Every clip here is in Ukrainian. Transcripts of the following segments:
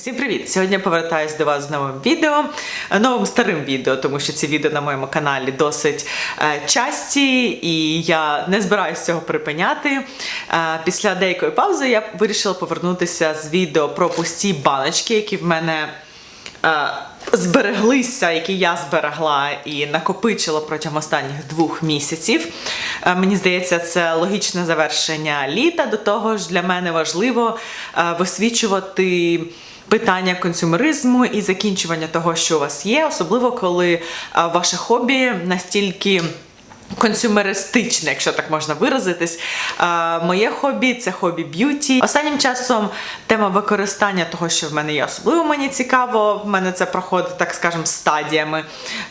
Усім привіт! Сьогодні я повертаюсь до вас з новим відео, е, новим старим відео, тому що ці відео на моєму каналі досить е, часті, і я не збираюся цього припиняти. Е, після деякої паузи я вирішила повернутися з відео про пусті баночки, які в мене. Збереглися, які я зберегла і накопичила протягом останніх двох місяців. Мені здається, це логічне завершення літа. До того ж, для мене важливо висвічувати питання консюмеризму і закінчування того, що у вас є, особливо коли е, ваше хобі настільки. Консюмеристичне, якщо так можна виразитись. Е, моє хобі це хобі б'юті. Останнім часом тема використання того, що в мене є, особливо мені цікаво. В мене це проходить, так скажемо, стадіями.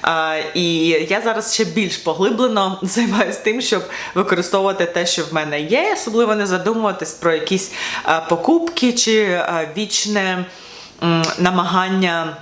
Е, і я зараз ще більш поглиблено займаюся тим, щоб використовувати те, що в мене є, особливо не задумуватись про якісь покупки чи вічне намагання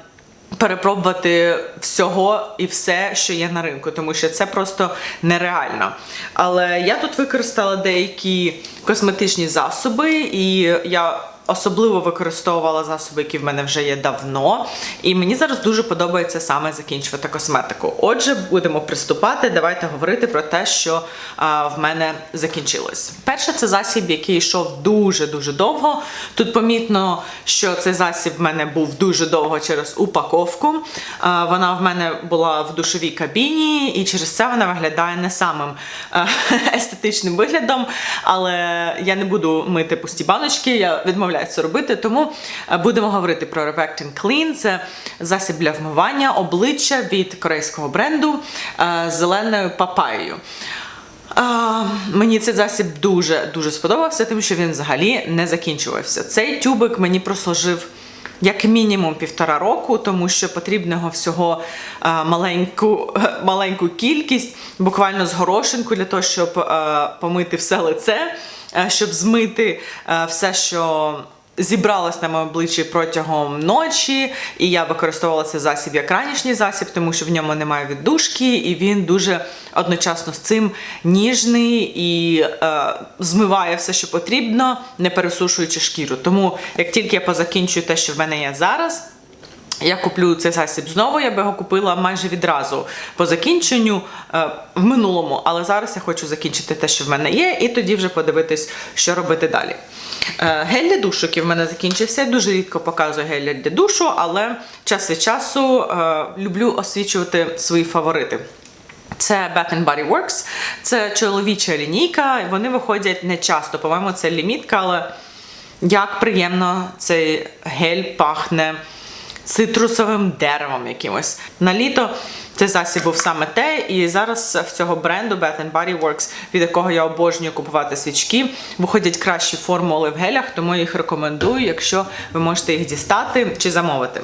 перепробувати всього і все, що є на ринку, тому що це просто нереально. Але я тут використала деякі косметичні засоби, і я особливо використовувала засоби, які в мене вже є давно. І мені зараз дуже подобається саме закінчувати косметику. Отже, будемо приступати. Давайте говорити про те, що а, в мене закінчилось. Перше, це засіб, який йшов дуже-дуже довго. Тут помітно, що цей засіб в мене був дуже довго через упаковку. А, вона в мене була в душовій кабіні, і через це вона виглядає не самим естетичним виглядом. Але я не буду мити пусті баночки, я відмовляюся це робити. Тому е, будемо говорити про Revectin Clean. Це засіб для вмивання обличчя від корейського бренду е, зеленою папаєю. А, мені цей засіб дуже дуже сподобався, тим, що він взагалі не закінчувався. Цей тюбик мені прослужив. Як мінімум півтора року, тому що потрібно його всього е, маленьку, маленьку кількість, буквально з горошинку для того, щоб е, помити все лице, е, щоб змити е, все, що зібралось на моєму обличчі протягом ночі, і я використовувала цей засіб як ранішній засіб, тому що в ньому немає віддушки, і він дуже одночасно з цим ніжний і е, змиває все, що потрібно, не пересушуючи шкіру. Тому як тільки я позакінчую те, що в мене є зараз. Я куплю цей засіб знову, я би його купила майже відразу по закінченню е, в минулому, але зараз я хочу закінчити те, що в мене є, і тоді вже подивитись, що робити далі. Е, гель для душу, який в мене закінчився. Я дуже рідко показую гель для душу, але час від часу е, люблю освічувати свої фаворити. Це Bath Body Works, це чоловіча лінійка. Вони виходять не часто. По-моєму, це лімітка, але як приємно цей гель пахне цитрусовим деревом якимось. На літо цей засіб був саме те, і зараз в цього бренду Bath Body Works, від якого я обожнюю купувати свічки, виходять кращі формули в гелях, тому я їх рекомендую, якщо ви можете їх дістати чи замовити.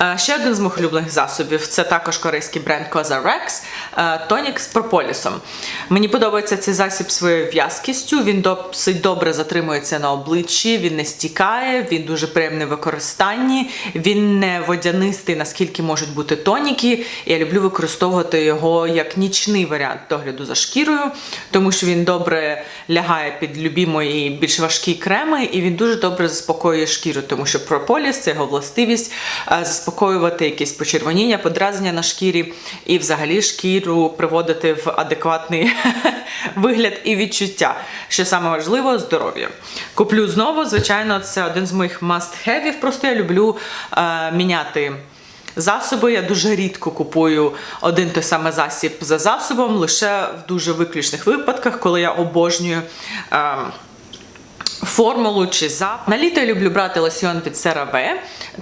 Е, Ще один з моїх улюблених засобів це також корейський бренд Cosrx е, тонік з прополісом. Мені подобається цей засіб своєю в'язкістю. Він досить добре затримується на обличчі, він не стікає, він дуже приємний в використанні, він не водянистий, наскільки можуть бути тоніки. Я люблю використовувати його як нічний варіант догляду за шкірою, тому що він добре лягає під любі мої більш важкі креми, і він дуже добре заспокоює шкіру, тому що прополіс це його властивість е, заспокоювати якісь почервоніння, подразнення на шкірі і взагалі шкіру приводити в адекватний вигляд і відчуття. Що саме важливо здоров'я. Куплю знову, звичайно, це один з моїх must-have. Просто я люблю е, міняти. Засоби я дуже рідко купую один той самий засіб за засобом, лише в дуже виключних випадках, коли я обожнюю. Е, формулу чи запах. На літо я люблю брати лосьйон від CeraVe.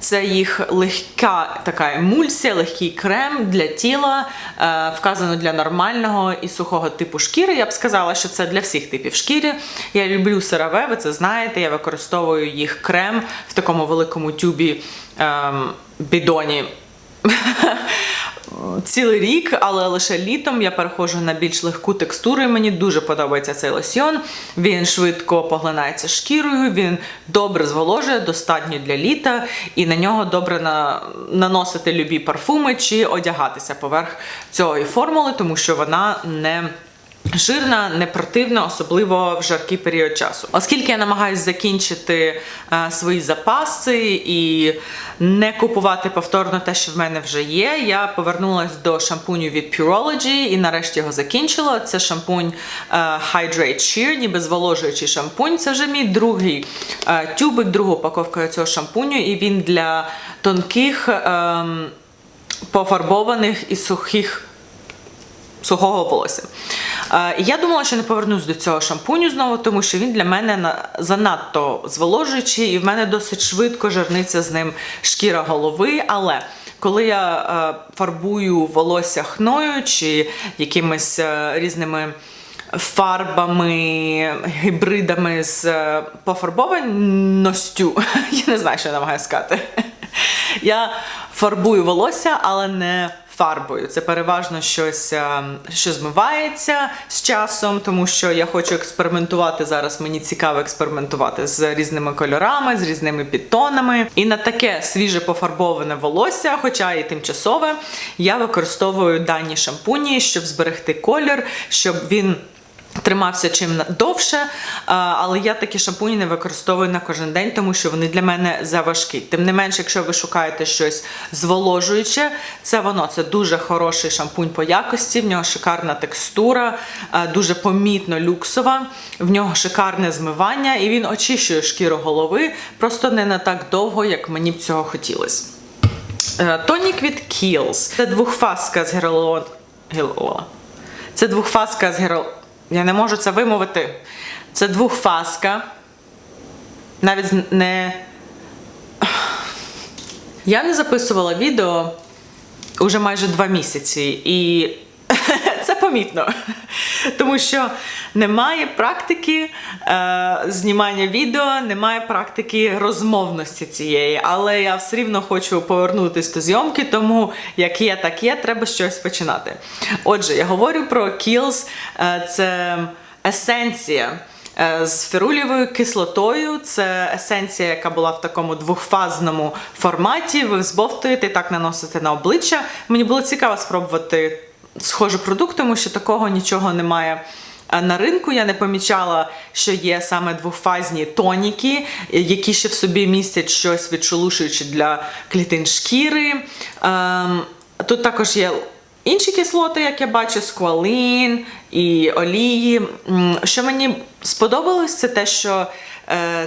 Це їх легка така емульсія, легкий крем для тіла, е, вказано для нормального і сухого типу шкіри. Я б сказала, що це для всіх типів шкіри. Я люблю CeraVe, ви це знаєте. Я використовую їх крем в такому великому тюбі ем, бідоні. Цілий рік, але лише літом я переходжу на більш легку текстуру, і мені дуже подобається цей лосьйон. Він швидко поглинається шкірою, він добре зволожує, достатньо для літа, і на нього добре на... наносити любі парфуми чи одягатися поверх цієї формули, тому що вона не Жирна, не противна, особливо в жаркий період часу. Оскільки я намагаюся закінчити е, свої запаси і не купувати повторно те, що в мене вже є, я повернулася до шампуню від Purology і нарешті його закінчила. Це шампунь е, Hydrate Sheer, ніби зволожуючий шампунь. Це вже мій другий е, тюбик, друга упаковка цього шампуню, і він для тонких, ем, пофарбованих і сухих сухого волосся. Е, я думала, що не повернусь до цього шампуню знову, тому що він для мене занадто зволожуючий, і в мене досить швидко жирниться з ним шкіра голови. Але коли я е, фарбую волосся хною чи якимись е, різними фарбами, гібридами з пофарбованістю, я не знаю, що я намагаюся сказати. Я фарбую волосся, але не фарбою. Це переважно щось, е, що змивається з часом, тому що я хочу експериментувати зараз. Мені цікаво експериментувати з різними кольорами, з різними підтонами. І на таке свіже пофарбоване волосся, хоча і тимчасове, я використовую дані шампуні, щоб зберегти колір, щоб він. Тримався чим довше, але я такі шампуні не використовую на кожен день, тому що вони для мене заважкі. Тим не менше, якщо ви шукаєте щось зволожуюче, це воно це дуже хороший шампунь по якості. В нього шикарна текстура, дуже помітно люксова. В нього шикарне змивання, і він очищує шкіру голови, просто не на так довго, як мені б цього хотілося. Е, Тонік від Kiehl's. Це двохфаска з гіалурон... Це двохфаска з гіалурону. Я не можу це вимовити. Це двохфаска. Навіть не. Я не записувала відео уже майже два місяці, і це помітно. Тому що немає практики е, знімання відео, немає практики розмовності цієї. Але я все рівно хочу повернутися до зйомки, тому як є, так є, треба щось починати. Отже, я говорю про Kiehl's. Е, це есенція. Е, З ферулєвою кислотою це есенція, яка була в такому двохфазному форматі. Ви збовтуєте і так наносите на обличчя. Мені було цікаво спробувати схожий продукт, тому що такого нічого немає. е, На ринку я не помічала, що є саме двохфазні тоніки, які ще в собі містять щось відшелушуюче для клітин шкіри. Ем, Тут також є Інші кислоти, як я бачу, сквалин і олії. Що мені сподобалось, це те, що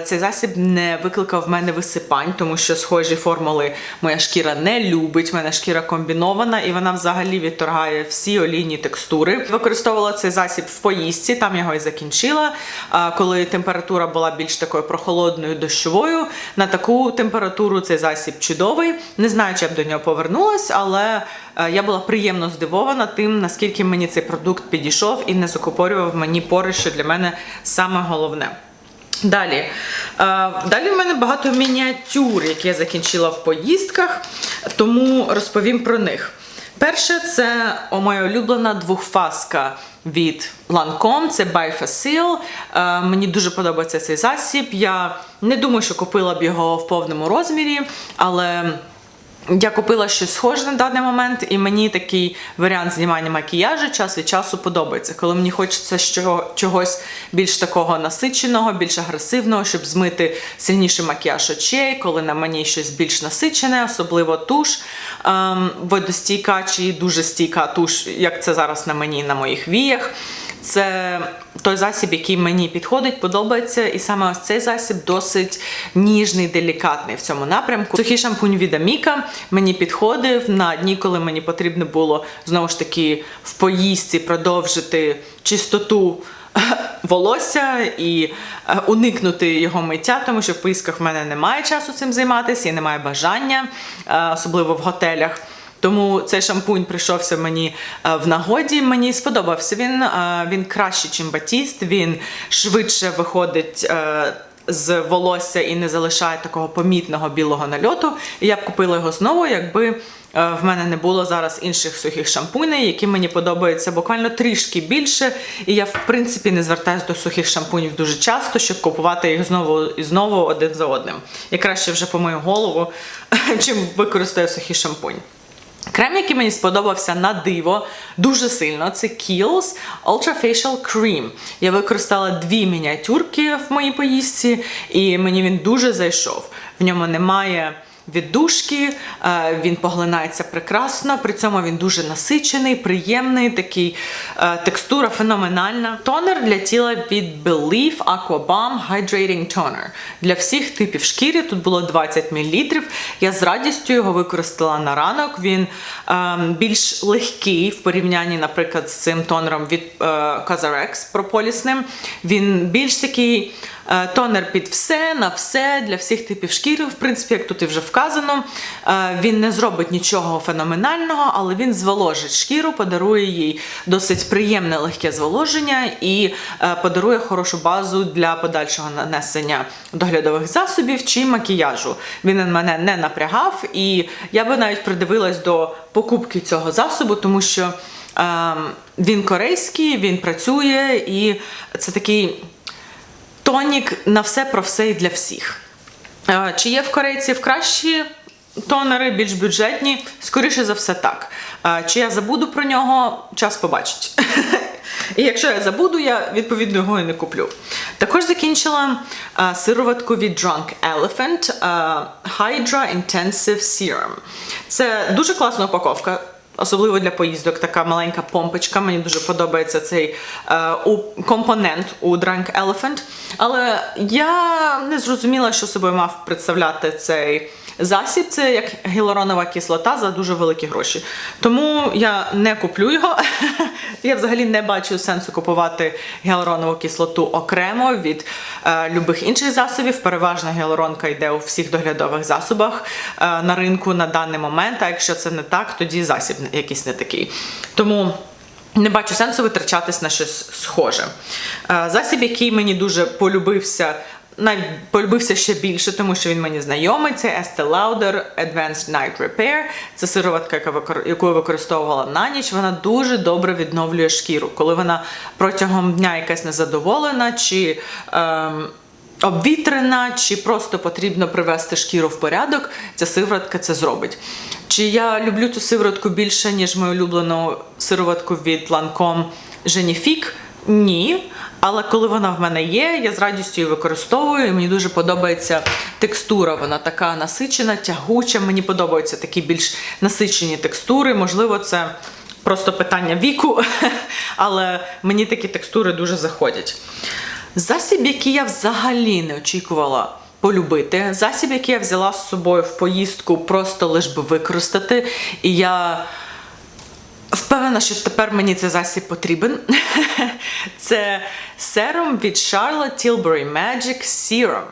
цей засіб не викликав в мене висипань, тому що схожі формули моя шкіра не любить. У мене шкіра комбінована і вона взагалі відторгає всі олійні текстури. Використовувала цей засіб в поїздці, там його і закінчила. Коли температура була більш такою прохолодною дощовою, на таку температуру цей засіб чудовий. Не знаю, чи я б до нього повернулась, але е, я була приємно здивована тим, наскільки мені цей продукт підійшов і не закупорював мені пори, що для мене саме головне. Далі. Е, Далі в мене багато мініатюр, які я закінчила в поїздках, тому розповім про них. Перше, це моя улюблена двохфаска від Lancome, це Bifacil. Е, Мені дуже подобається цей засіб. Я не думаю, що купила б його в повному розмірі, але. Я купила щось схоже на даний момент, і мені такий варіант знімання макіяжу час від часу подобається. Коли мені хочеться чогось більш такого насиченого, більш агресивного, щоб змити сильніший макіяж очей, коли на мені щось більш насичене, особливо туш ем, водостійка чи дуже стійка туш, як це зараз на мені на моїх віях. Це той засіб, який мені підходить, подобається. І саме ось цей засіб досить ніжний, делікатний в цьому напрямку. Сухий шампунь від Аміка мені підходив на дні, коли мені потрібно було знову ж таки в поїздці продовжити чистоту. Волосся і е, уникнути його миття, тому що в поїздках в мене немає часу цим займатися і немає бажання, е, особливо в готелях. Тому цей шампунь прийшовся мені е, в нагоді. Мені сподобався він. е, Він кращий, ніж батіст. Він швидше виходить. е, З волосся і не залишає такого помітного білого нальоту. І я б купила його знову, якби в мене не було зараз інших сухих шампуней, які мені подобаються буквально трішки більше. І я, в принципі, не звертаюся до сухих шампунів дуже часто, щоб купувати їх знову і знову один за одним. Я краще вже помию голову, чим використаю сухий шампунь. Крем, який мені сподобався на диво дуже сильно, це Kiehl's Ultra Facial Cream. Я використала дві мініатюрки в моїй поїздці, і мені він дуже зайшов. В ньому немає віддушки, е, він поглинається прекрасно, при цьому він дуже насичений, приємний, такий е, текстура феноменальна. Тонер для тіла від Believe Aqua Balm Hydrating Toner. Для всіх типів шкіри тут було 20 мл. Я з радістю його використала на ранок. Він е, більш легкий в порівнянні, наприклад, з цим тонером від е, Cazarex прополісним. Він більш такий. Е, Тонер під все, на все, для всіх типів шкіри, в принципі, як тут і вже вказано. Е, Він не зробить нічого феноменального, але він зволожить шкіру, подарує їй досить приємне легке зволоження і е, подарує хорошу базу для подальшого нанесення доглядових засобів чи макіяжу. Він мене не напрягав, і я би навіть придивилась до покупки цього засобу, тому що е, він корейський, він працює, і це такий. Тонік на все про все і для всіх. Е, Чи є в корейців кращі тонери, більш бюджетні? Скоріше за все, так. Е, Чи я забуду про нього, час побачить. І якщо я забуду, я відповідно його і не куплю. Також закінчила е, сироватку від Drunk Elephant е, Hydra Intensive Serum. Це дуже класна упаковка. Особливо для поїздок така маленька помпочка. Мені дуже подобається цей е, у, компонент у Drunk Elephant. Але я не зрозуміла, що собою мав представляти цей засіб. Це як гіалуронова кислота за дуже великі гроші. Тому я не куплю його. я взагалі не бачу сенсу купувати гіалуронову кислоту окремо від е, любих інших засобів. Переважна гіалуронка йде у всіх доглядових засобах е, на ринку на даний момент. А якщо це не так, тоді засіб якийсь не такий. Тому. Не бачу сенсу витрачатись на щось схоже. Е, Засіб, який мені дуже полюбився, навіть полюбився ще більше, тому що він мені знайомий. Це Estee Lauder Advanced Night Repair. Це сироватка, яку я використовувала на ніч. Вона дуже добре відновлює шкіру. Коли вона протягом дня якась незадоволена чи. Ем, обвітрена, чи просто потрібно привести шкіру в порядок, ця сиворотка це зробить. Чи я люблю цю сиворотку більше, ніж мою улюблену сироватку від Lancome Genifique? Ні. Але коли вона в мене є, я з радістю її використовую, мені дуже подобається текстура. Вона така насичена, тягуча. Мені подобаються такі більш насичені текстури. Можливо, це просто питання віку, але мені такі текстури дуже заходять. Засіб, який я взагалі не очікувала полюбити, засіб, який я взяла з собою в поїздку, просто лиш би використати. І я впевнена, що тепер мені цей засіб потрібен. Це серум від Charlotte Tilbury Magic Serum.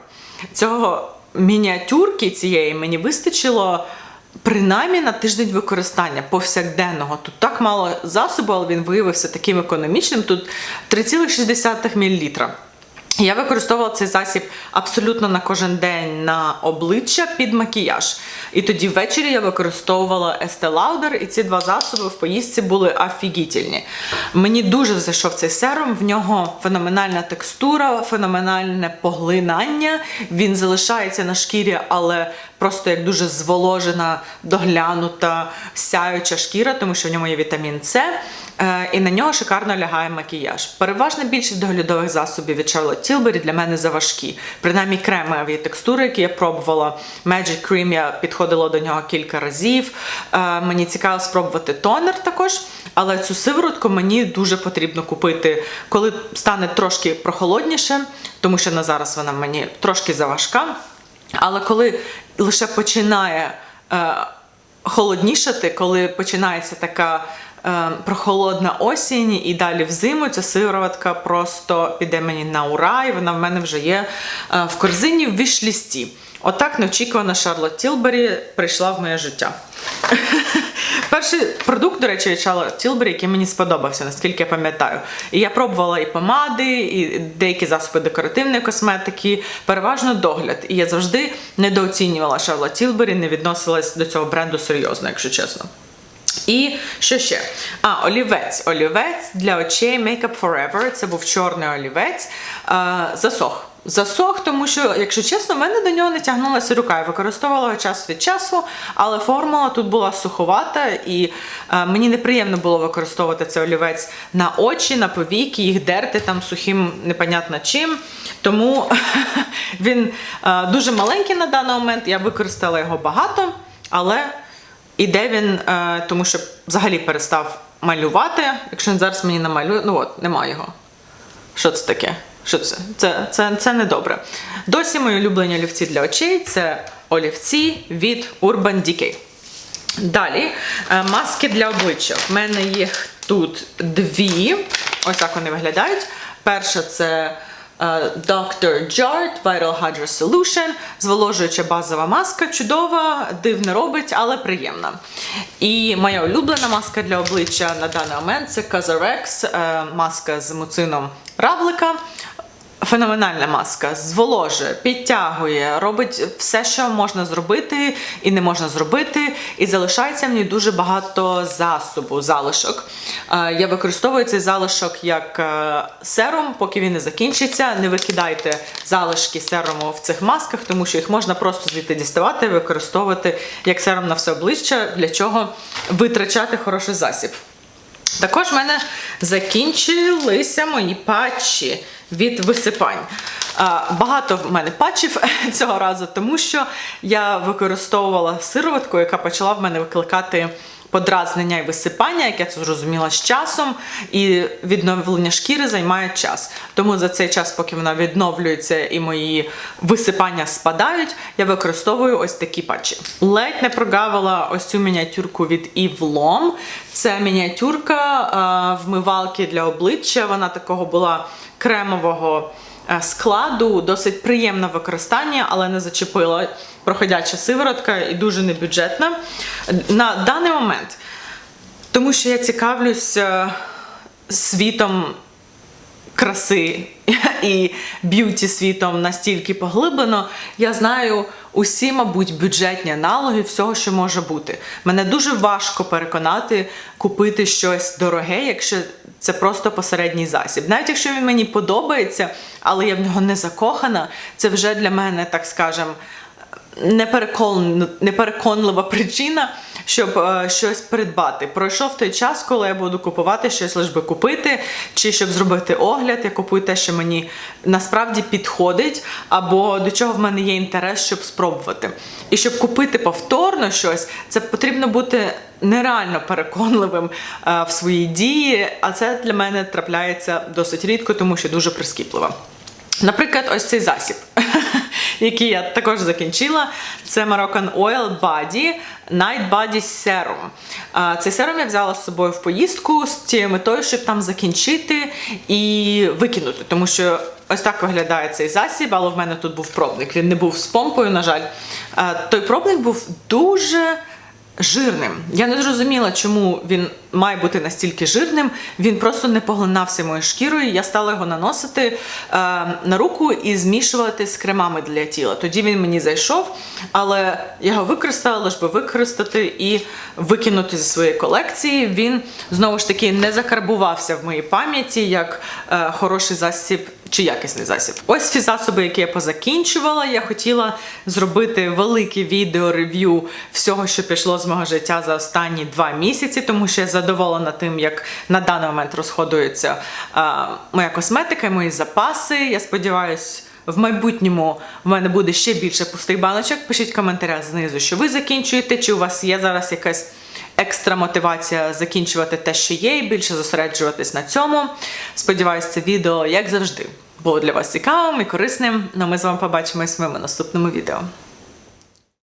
Цього мініатюрки цієї мені вистачило. Принаймні на тиждень використання повсякденного. Тут так мало засобу, але він виявився таким економічним. Тут 3,6 мл. Я використовувала цей засіб абсолютно на кожен день на обличчя під макіяж. І тоді ввечері я використовувала Estee Lauder, і ці два засоби в поїздці були офігітельні. Мені дуже зайшов цей серум, в нього феноменальна текстура, феноменальне поглинання. Він залишається на шкірі, але просто як дуже зволожена, доглянута, сяюча шкіра, тому що в ньому є вітамін С. Е, І на нього шикарно лягає макіяж. Переважна більшість доглядових засобів від Charlotte Tilbury для мене заважкі. Принаймні кремові текстури, які я пробувала. Magic Cream я підходила до нього кілька разів. Е, Мені цікаво спробувати тонер також, але цю сиворотку мені дуже потрібно купити, коли стане трошки прохолодніше, тому що на зараз вона мені трошки заважка. Але коли лише починає е, холоднішати, коли починається така прохолодна осінь і далі в зиму, ця сироватка просто піде мені на ура, і вона в мене вже є е, в корзині в вішлісті. Отак неочікувано Шарлот Тілбері прийшла в моє життя. Перший продукт, до речі, від Charlotte Tilbury, який мені сподобався, наскільки я пам'ятаю. І я пробувала і помади, і деякі засоби декоративної косметики, переважно догляд. І я завжди недооцінювала Charlotte Tilbury, не відносилась до цього бренду серйозно, якщо чесно. І що ще? А, олівець. Олівець для очей Makeup Forever. Це був чорний олівець. Е, засох. засох, тому що, якщо чесно, в мене до нього не тягнулася рука. Я використовувала його час від часу, але формула тут була суховата, і е, мені неприємно було використовувати цей олівець на очі, на повіки, їх дерти там сухим, непонятно чим. Тому він дуже маленький на даний момент. Я використала його багато, але іде він, е, тому що взагалі перестав малювати. Якщо він зараз мені намалює, ну от, немає його. Що це таке? Що це? Це, це, це не добре. Досі мої улюблені олівці для очей це олівці від Urban Decay. Далі е, маски для обличчя. В мене їх тут дві. Ось так вони виглядають. Перша це Dr. Jart Viral Hydra Solution. Зволожуюча базова маска, чудова, дивно робить, але приємна. І моя улюблена маска для обличчя на даний момент це Cazarex, е, маска з муцином равлика. Феноменальна маска, зволожує, підтягує, робить все, що можна зробити і не можна зробити, і залишається ній дуже багато засобу, залишок. Е, Я використовую цей залишок як е, серум, поки він не закінчиться. Не викидайте залишки серуму в цих масках, тому що їх можна просто звідти діставати використовувати як серум на все обличчя, для чого витрачати хороший засіб. Також в мене закінчилися мої патчі від висипань. Багато в мене патчів цього разу, тому що я використовувала сироватку, яка почала в мене викликати подразнення і висипання, як я це зрозуміла з часом, і відновлення шкіри займає час. Тому за цей час, поки вона відновлюється і мої висипання спадають, я використовую ось такі патчі. Ледь не прогавила ось цю мініатюрку від Lom. Це мініатюрка е, вмивалки для обличчя. Вона такого була кремового складу, досить приємне використання, але не зачепила проходяча сиворотка і дуже небюджетна. На даний момент, тому що я цікавлюся світом краси і б'юті світом настільки поглиблено, я знаю усі, мабуть, бюджетні аналоги всього, що може бути. Мене дуже важко переконати купити щось дороге, якщо це просто посередній засіб. Навіть якщо він мені подобається, але я в нього не закохана, це вже для мене, так скажем, непереконлива причина, щоб е, щось придбати. Пройшов той час, коли я буду купувати щось лише би купити, чи щоб зробити огляд, я купую те, що мені насправді підходить, або до чого в мене є інтерес, щоб спробувати. І щоб купити повторно щось, це потрібно бути нереально переконливим е, в своїй дії, а це для мене трапляється досить рідко, тому що дуже прискіпливо. Наприклад, ось цей засіб, який я також закінчила. Це Moroccan Oil Body Night Body Serum. Цей серум я взяла з собою в поїздку з тією метою, щоб там закінчити і викинути. Тому що ось так виглядає цей засіб, але в мене тут був пробник. Він не був з помпою, на жаль. Той пробник був дуже жирним. Я не зрозуміла, чому він має бути настільки жирним. Він просто не поглинався моєю шкірою. Я стала його наносити е, на руку і змішувати з кремами для тіла. Тоді він мені зайшов, але я його використала, лише би використати і викинути зі своєї колекції. Він знову ж таки не закарбувався в моїй пам'яті як е, хороший засіб чи якісний засіб. Ось всі засоби, які я позакінчувала. Я хотіла зробити велике відео рев'ю всього, що пішло з мого життя за останні два місяці, тому що я задоволена тим, як на даний момент розходується а, моя косметика, мої запаси. Я сподіваюся. В майбутньому в мене буде ще більше пустих баночок. Пишіть в коментарях знизу, що ви закінчуєте, чи у вас є зараз якась екстра мотивація закінчувати те, що є, і більше зосереджуватись на цьому. Сподіваюсь, це відео, як завжди, було для вас цікавим і корисним. Ну ми з вами побачимось в моєму наступному відео.